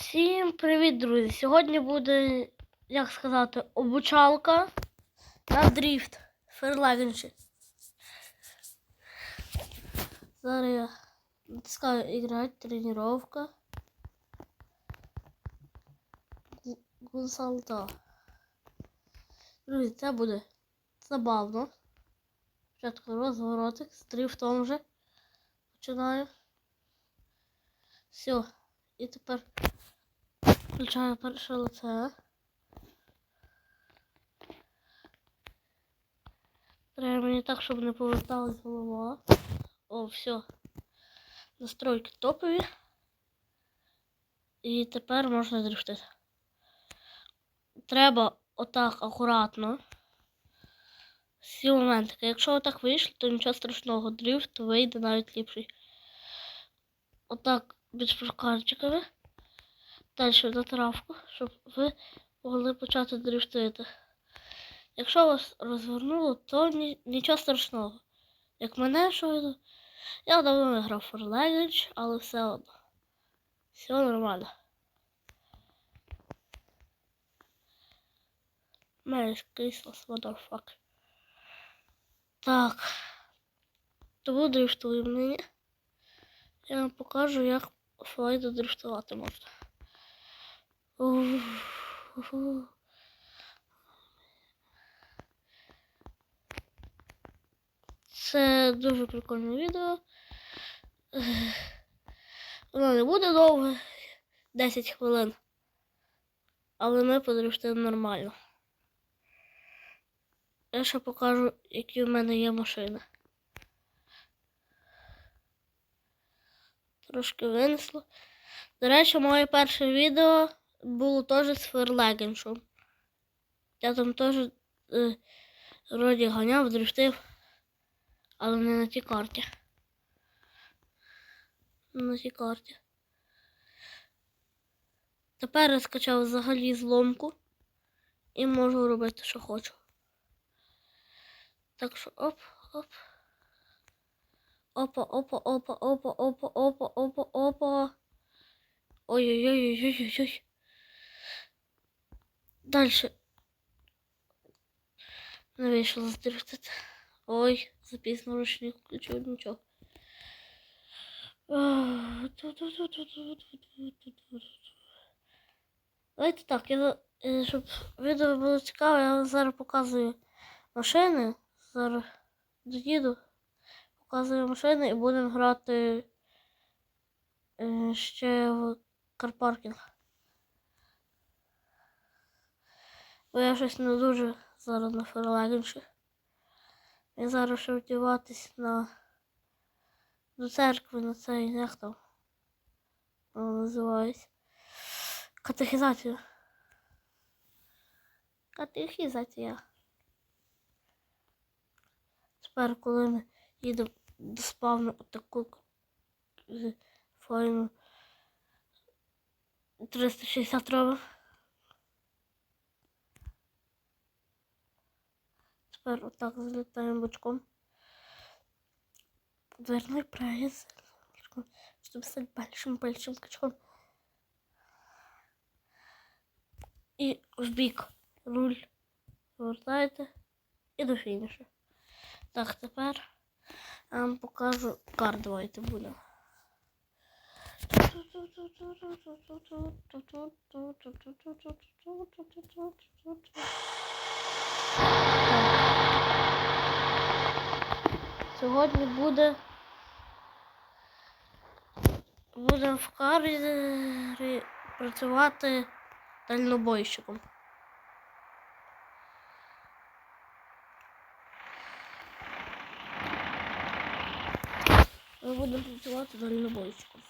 Всім привіт, друзі! Сьогодні буде, як сказати, обучалка на дріфт Ферлагенші. Зараз я натискаю іграти, тренування. Гу- Гунсалта. Друзі, це буде забавно. Спочатку розворотик з дрифтом вже починаю. Все. І тепер включаю перше лице. Треба мені так, щоб не поверталась голова. О, все. Настройки топові. І тепер можна дрифтити. Треба отак акуратно. Всі моментики. Якщо отак вийшло, то нічого страшного. Дрифт вийде навіть ліпший. Отак без прокарчиками. Далі на травку, щоб ви могли почати дрифтити. Якщо вас розвернуло, то ні, нічого страшного. Як мене щойно, я давно не грав Language, але все одно. Все нормально. Merry Christmas, motherfucker. Так. Тому дрифтуємо нині. Я вам покажу, як файно дрифтувати можна. Це дуже прикольне відео. Воно не буде довге, 10 хвилин. Але ми подрифтуємо нормально. Я ще покажу, які в мене є машини. Трошки винесло. До речі, моє перше відео було теж з Ферлегеншем. Я там теж е, вроді ганяв, дрифтив, але не на тій карті. На тій карті. Тепер я скачав взагалі зломку і можу робити, що хочу. Так що оп, оп. Опа, опа, опа, опа, опа, опа, опа, опа. Ой-ой-ой-ой-ой-ой дальше не вийшло здирхтити. Ой, запізно ручник включив нічого. Давайте так, я, э, щоб відео було цікаве, я зараз показую машини. Зараз доїду, показую машини і будемо грати е, ще в карпаркінг. Бо я щось не дуже зараз на ферлагенші. І зараз ще вдіватись на до церкви на цей як там воно називається. Катехізацію. Катехізація. Тепер, коли ми їдемо до спавну таку з- файну 360 робимо. Тепер отак залітаємо бочком. Дверной проезд. Чтобы стать большим-большим качком. І в бік руль повертаєте і до фінішу. Так, тепер я вам покажу карт, давайте буде. Сьогодні буде будемо в кар'єрі працювати дальнобойщиком. Ми будемо працювати дальнобойщиком.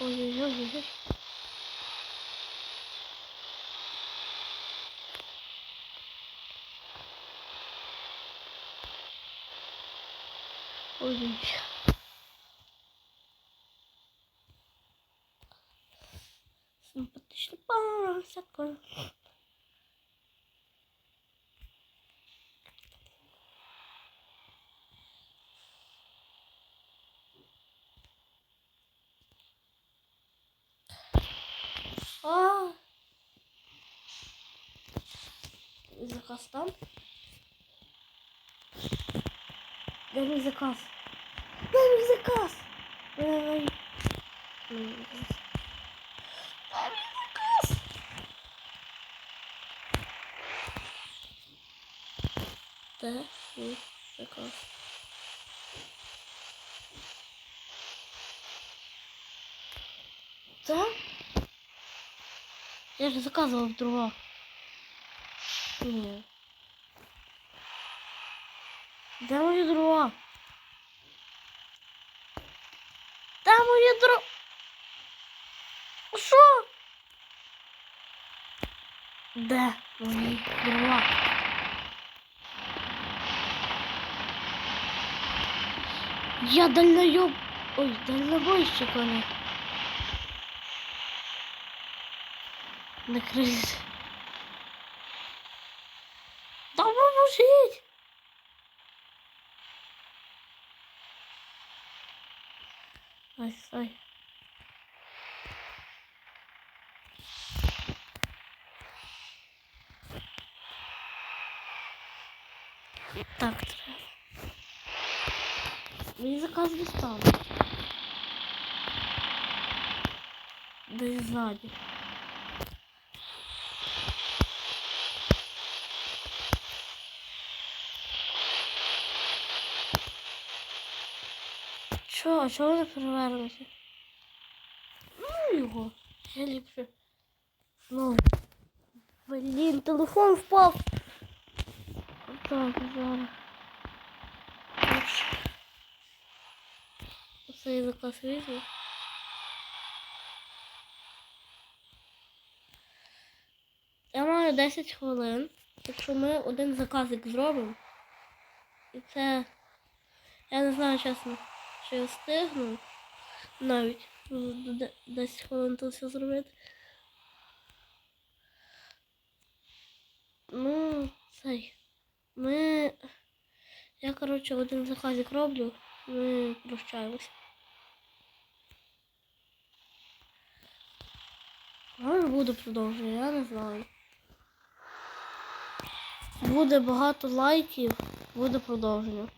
Oy oy oy oy. Oy oy. Симпатичный парень, всякой. Заказ там? Дай мій заказ. Дай мій заказ. Дай мій заказ. Дай мій заказ. Де мій заказ? Це? Я ж Ні. Де мої дрова? Де мої дрова? Що? Де мої дрова? Я дальноёб... Ой, дальнобойщик вони. Накрыть. Да поможіть! Ой, ой. Так, треба. Мені заказ не став. Десь ззаді. Чо, а чого не перевернуся? Ну його. Я ліпше. Ну. Блін, телефон впав. Так, зараз. Ліпше. Оцей заказ візьму. Я маю 10 хвилин. Якщо ми один заказик зробимо. І це. Я не знаю чесно, чи я встигну навіть до де- 10 хвилин тут все зробити. Ну, цей. Ми. Я, коротше, один заказик роблю. Ми прощаємося. Може буде продовження, я не знаю. Буде багато лайків, буде продовження.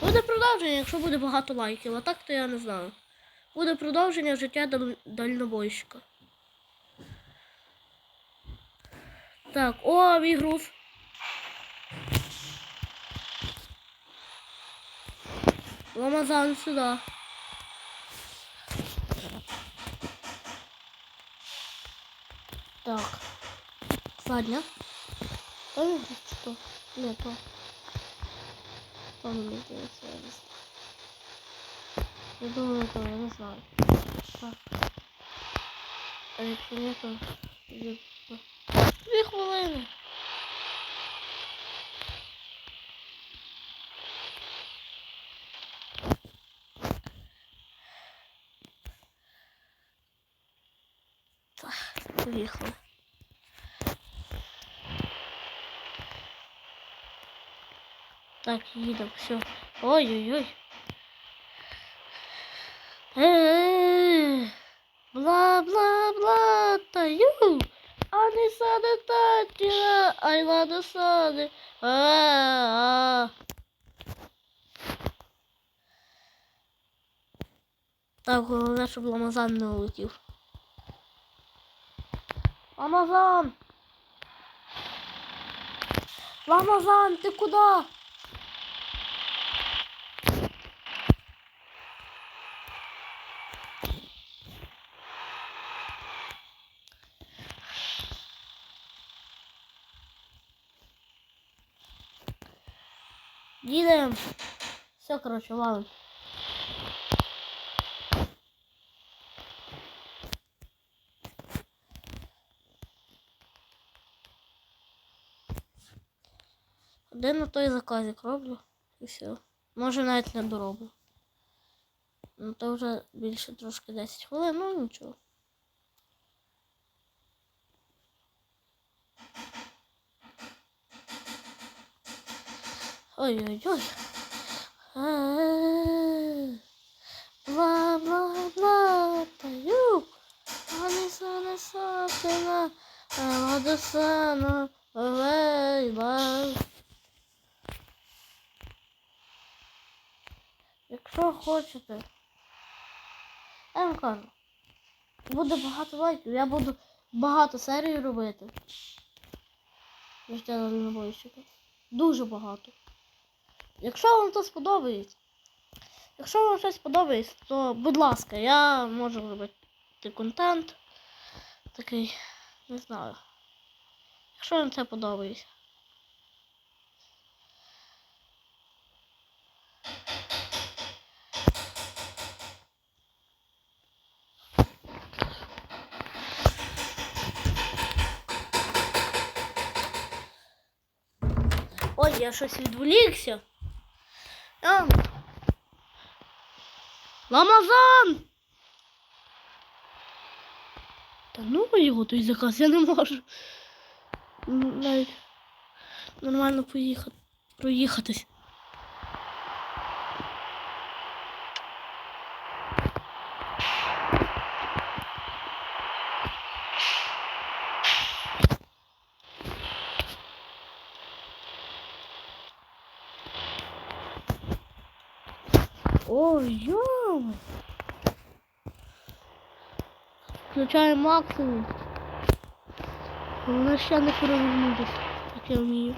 Буде продовження, якщо буде багато лайків, а так то я не знаю. Буде продовження життя даль- дальнобойщика. Так, о, мій. Ламазан сюди. Так. Задня. Та ні, що? То я. Я думаю, то я не знаю. Так. А якщо ні, то... Дві хвилини. Так, поїхали. Так, їдемо, все. Ой-ой-ой. Бла-бла-бла, та ю. А не саде татіла, ай ладно саде. А-а-а. Так, головне, щоб Ламазан не улетів. Ламазан! Ламазан, ти куди? Їдемо. Все, короче, валим. Де на той заказик роблю И все. Може навіть не дороблю. Ну то вже більше трошки 10 хвилин, ну нічого. Ой-ой-ой. Бла-бла-бла, пою. Аниса, неса, сина, Ладосана, Лейла. Якщо хочете, я вам кажу, буде багато лайків, я буду багато серій робити. Життя дальнобойщика. Дуже багато. Якщо вам це сподобається, якщо вам щось сподобається, то будь ласка, я можу робити контент такий, не знаю. Якщо вам це подобається. Ой, я щось відволікся. А. Ламазан! Та ну його той заказ, я не можу. Навіть нормально поїхати. Проїхатись. Ой, йома. Включаємо максимум. Вона ще не перевернутися, як я вмію.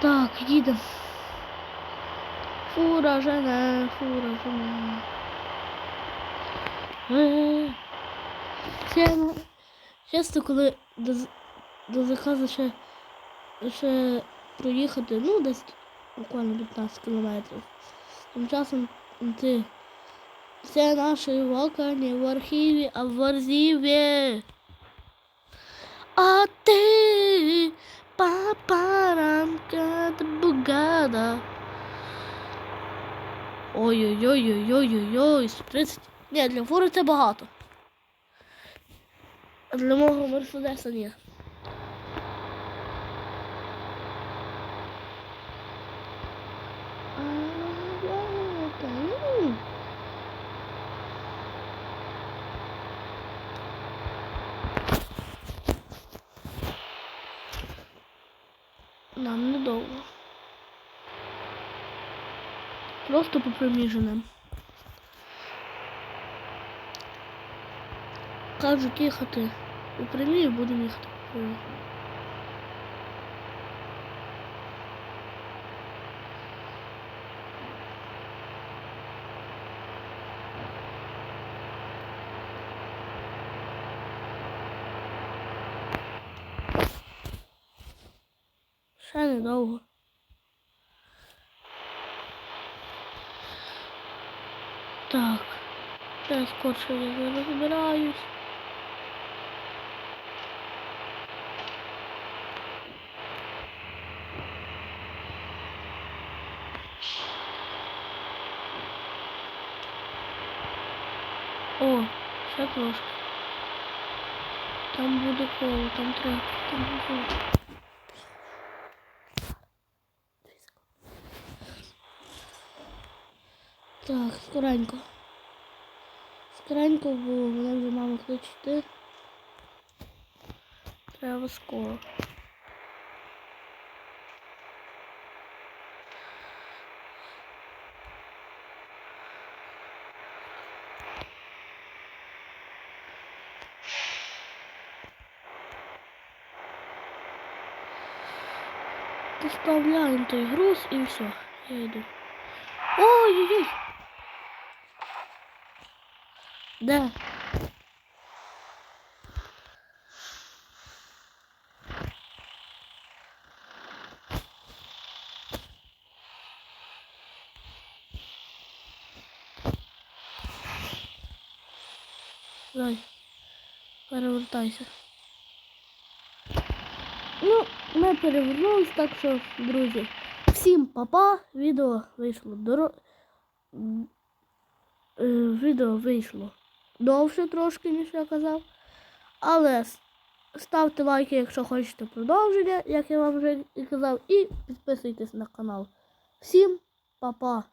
Так, їдемо. Фура жене, фура жене. Часто, коли до, до заказу ще, ще проїхати, ну, десь буквально 15 кілометрів. Тим часом ти. Це наші вокані в архіві, а в архіві. А ти папаранка бугада. Ой-ой-ой-ой-ой-ой-ой, 30. Ні, для фури це багато. А для мого мерседеса ні. Нам недовго. Просто по приміженим. Кажуть їхати у прямі, будемо їхати по прямій. Ще недовго. Так. Ще скорше я збираюсь. О, ще трошки. Там буде коло, там треба. Там буде. Так, скоренько. Скоренько, бо мене вже мама кличе. Треба скоро. Доставляем той груз и все. Я иду. Ой-ой-ой! Да. Давай, перевертайся. Ну, ми перевернулись, так що, друзі. Всім папа. Відео вийшло доро... е, Відео вийшло довше трошки, ніж я казав. Але ставте лайки, якщо хочете продовження, як я вам вже і казав, і підписуйтесь на канал. Всім па-па!